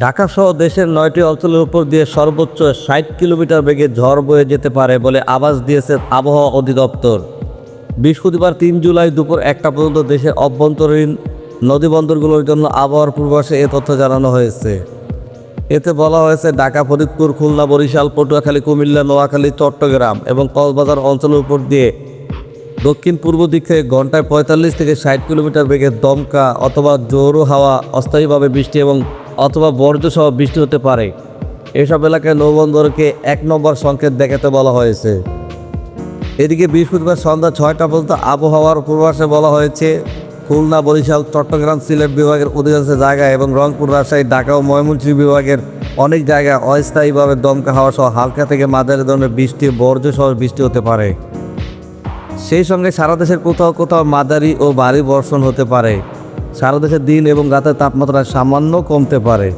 ঢাকা সহ দেশের নয়টি অঞ্চলের উপর দিয়ে সর্বোচ্চ ষাট কিলোমিটার বেগে ঝড় বয়ে যেতে পারে বলে আভাস দিয়েছে আবহাওয়া অধিদপ্তর। বৃহস্পতিবার তিন জুলাই দুপুর একটা পর্যন্ত দেশের অভ্যন্তরীণ নদীবন্দরগুলোর জন্য আবহাওয়ার পূর্বাসে এ তথ্য জানানো হয়েছে। এতে বলা হয়েছে, ঢাকা, ফরিদপুর, খুলনা, বরিশাল, পটুয়াখালী, কুমিল্লা, নোয়াখালী, চট্টগ্রাম এবং কক্সবাজার অঞ্চলের উপর দিয়ে দক্ষিণ পূর্ব দিক ঘন্টায় পঁয়তাল্লিশ থেকে ষাট কিলোমিটার বেগে দমকা অথবা জোরো হাওয়া, অস্থায়ীভাবে বৃষ্টি এবং অথবা বর্জ্যসহ বৃষ্টি হতে পারে। এসব এলাকায় নৌবন্দরকে এক নম্বর সংকেত দেখাতে বলা হয়েছে। এদিকে বৃহস্পতিবার সন্ধ্যা ছয়টা পর্যন্ত আবহাওয়ার পূর্বাসে বলা হয়েছে, খুলনা, বরিশাল, চট্টগ্রাম, সিলেট বিভাগের অধিকাংশ জায়গায় এবং রংপুর, রাজশাহী, ঢাকা ও ময়মনসিংহ বিভাগের অনেক জায়গায় অস্থায়ীভাবে দমকা হাওয়া সহ হালকা থেকে মাঝারি ধরনের বৃষ্টি বর্জ্য সহ বৃষ্টি হতে পারে। সেই সঙ্গে সারা দেশের কোথাও কোথাও মাদারি ও ভারী বর্ষণ হতে পারে। সারা দেশের দিন এবং রাতের তাপমাত্রা সামান্য কমতে পারে।